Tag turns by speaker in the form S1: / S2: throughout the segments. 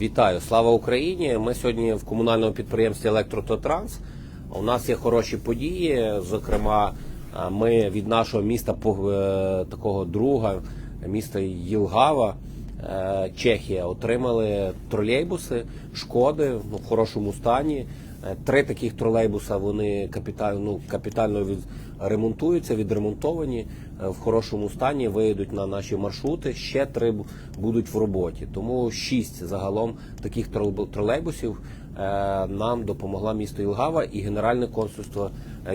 S1: Вітаю, слава Україні! Ми сьогодні в комунальному підприємстві Електрототранс. У нас є хороші події. Зокрема, ми від нашого міста е, такого друга, міста Єлгава, е, Чехія, отримали тролейбуси, шкоди в хорошому стані. Е, Три таких тролейбуса вони капітально, ну, капітально від, ремонтуються, відремонтовані е, в хорошому стані, виїдуть на наші маршрути. Ще три будуть в роботі. Тому шість загалом таких трол- тролейбусів е, нам допомогла місто Ілгава і Генеральне консульство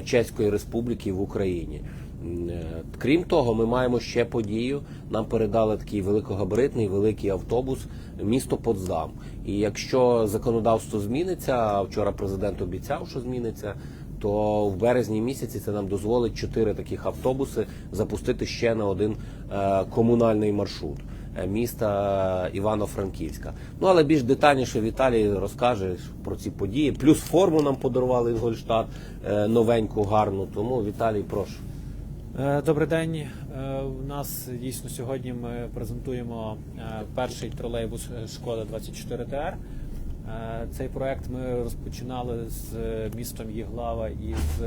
S1: Чеської Республіки в Україні. Е, Крім того, ми маємо ще подію. Нам передали такий великогабаритний великий автобус місто Потсдам. І якщо законодавство зміниться, а вчора президент обіцяв, що зміниться, то в березні місяці це нам дозволить чотири таких автобуси запустити ще на один е, комунальний маршрут е, міста Івано-Франківська. Ну але більш детальніше Віталій розкаже про ці події. Плюс форму нам подарували з Гольштадт е, новеньку, гарну. Тому Віталій, прошу.
S2: Е, Добрий день. Е, У нас дійсно сьогодні ми презентуємо е, перший тролейбус Шкода 24 ТР. Цей проект ми розпочинали з містом Єглава і з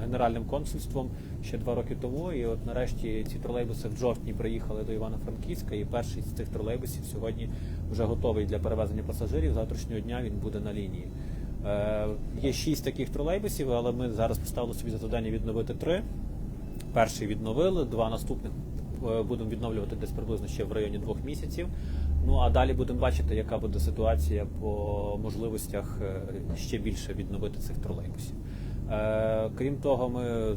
S2: генеральним консульством ще два роки тому. І от нарешті ці тролейбуси в жовтні приїхали до Івано-Франківська, і перший з цих тролейбусів сьогодні вже готовий для перевезення пасажирів. Завтрашнього дня він буде на лінії. Е, Є шість таких тролейбусів, але ми зараз поставили собі за завдання відновити три. Перший відновили, два наступних е, будемо відновлювати десь приблизно ще в районі двох місяців. Ну а далі будемо бачити, яка буде ситуація по можливостях е, ще більше відновити цих тролейбусів. Крім того, ми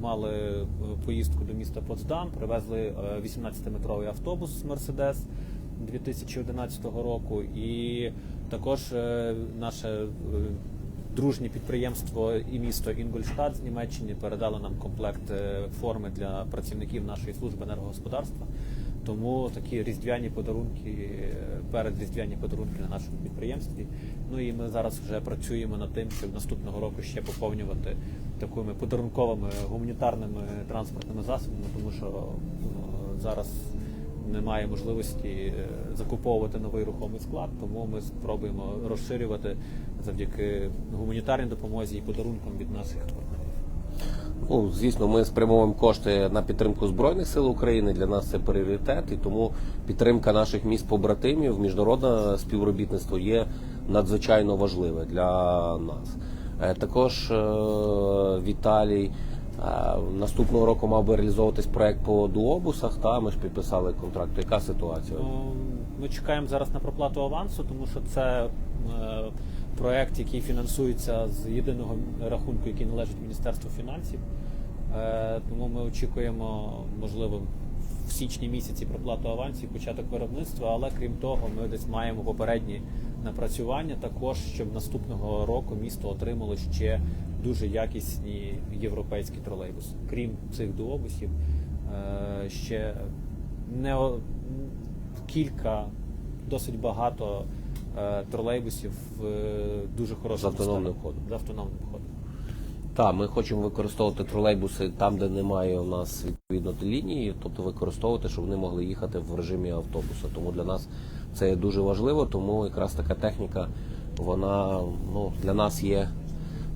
S2: мали поїздку до міста Потсдам, привезли е, 18-метровий автобус Мерседес 2011 року, і також е, наше е, дружнє підприємство і місто Інгольштадт з Німеччини передало нам комплект е, форми для працівників нашої служби енергогосподарства. Тому такі різдвяні подарунки, е, перед різдвяні подарунки на нашому підприємстві. Ну і ми зараз вже працюємо над тим, щоб наступного року ще поповнювати такими подарунковими гуманітарними транспортними засобами, тому що е, зараз немає можливості е, закуповувати новий рухомий склад, тому ми спробуємо розширювати завдяки гуманітарній допомозі і подарункам від наших партнерів.
S1: Ну, звісно, ми спрямовуємо кошти на підтримку Збройних сил України. Для нас це пріоритет, і тому підтримка наших міст побратимів, міжнародне співробітництво є надзвичайно важливе для нас. Е, Також е, Віталій наступного року мав би реалізовуватись проект по дуобусах. Та ми ж підписали контракт. Яка ситуація?
S2: Ну, Ми чекаємо зараз на проплату авансу, тому що це е, проект, який фінансується з єдиного рахунку, який належить Міністерству фінансів. Е, Тому ми очікуємо, можливо, в січні місяці проплату авансів, початок виробництва, але крім того, ми десь маємо попередні напрацювання також, щоб наступного року місто отримало ще дуже якісні європейські тролейбуси. Крім цих дуобусів, е, ще не кілька, досить багато е, тролейбусів в е, дуже хорошому
S1: З автономним
S2: стані.
S1: ходом.
S2: З автономним ходом.
S1: Так, ми хочемо використовувати тролейбуси там, де немає у нас відповідно лінії, тобто використовувати, щоб вони могли їхати в режимі автобуса. Тому для нас це дуже важливо, тому якраз така техніка вона ну, для нас є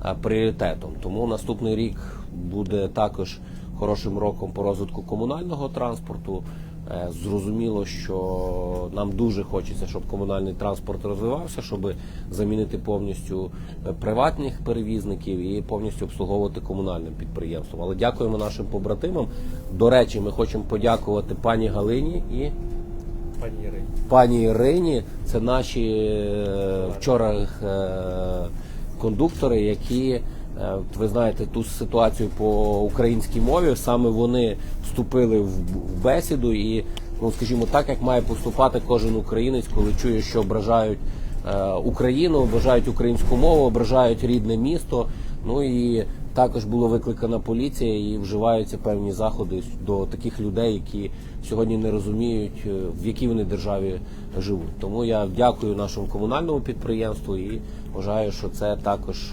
S1: е, пріоритетом. Тому наступний рік буде також хорошим роком по розвитку комунального транспорту. Е, Зрозуміло, що нам дуже хочеться, щоб комунальний транспорт розвивався, щоб замінити повністю е, приватних перевізників і повністю обслуговувати комунальним підприємством. Але дякуємо нашим побратимам. До речі, ми хочемо подякувати пані Галині і
S2: Пані Ірині.
S1: пані Ірині. Це наші е, вчора кондуктори, які ви знаєте ту ситуацію по українській мові. Саме вони вступили в в бесіду і, ну скажімо так, як має поступати кожен українець, коли чує, що ображають е, Україну, ображають українську мову, ображають рідне місто. Ну і також була викликана поліція і вживаються певні заходи до таких людей, які сьогодні не розуміють, е, в якій вони державі живуть. Тому я дякую нашому комунальному підприємству і вважаю, що це також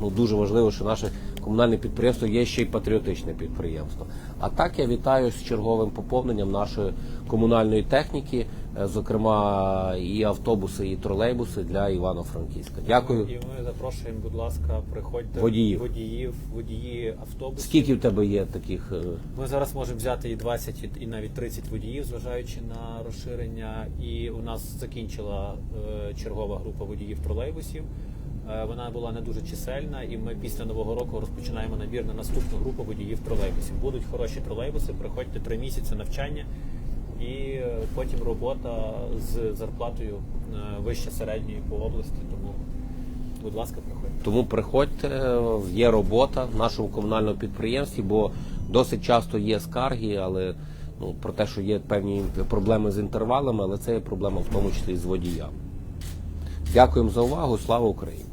S1: ну, дуже важливо, що наше комунальне підприємство є ще й патріотичне підприємство. А так я вітаю з черговим поповненням нашої комунальної техніки. е, зокрема, і автобуси, і тролейбуси для Івано-Франківська. Дякую.
S2: І ми запрошуємо, будь ласка, приходьте
S1: Водіїв.
S2: водіїв, водії автобусів.
S1: Скільки в тебе є таких? е,
S2: Ми зараз можемо взяти і 20, і- навіть 30 водіїв, зважаючи на розширення. І у нас закінчила е, чергова група водіїв тролейбусів. Е, вона була не дуже чисельна, і ми після нового року розпочинаємо набір на наступну групу водіїв тролейбусів. Будуть хороші тролейбуси, приходьте три місяці навчання, і е, потім робота з зарплатою е, вище середньої по області. Тому, будь ласка, приходьте.
S1: Тому приходьте, є робота в нашому комунальному підприємстві, бо досить часто є скарги, але ну, про те, що є певні проблеми з інтервалами, але це є проблема в тому числі і з водіями. Дякуємо за увагу. Слава Україні!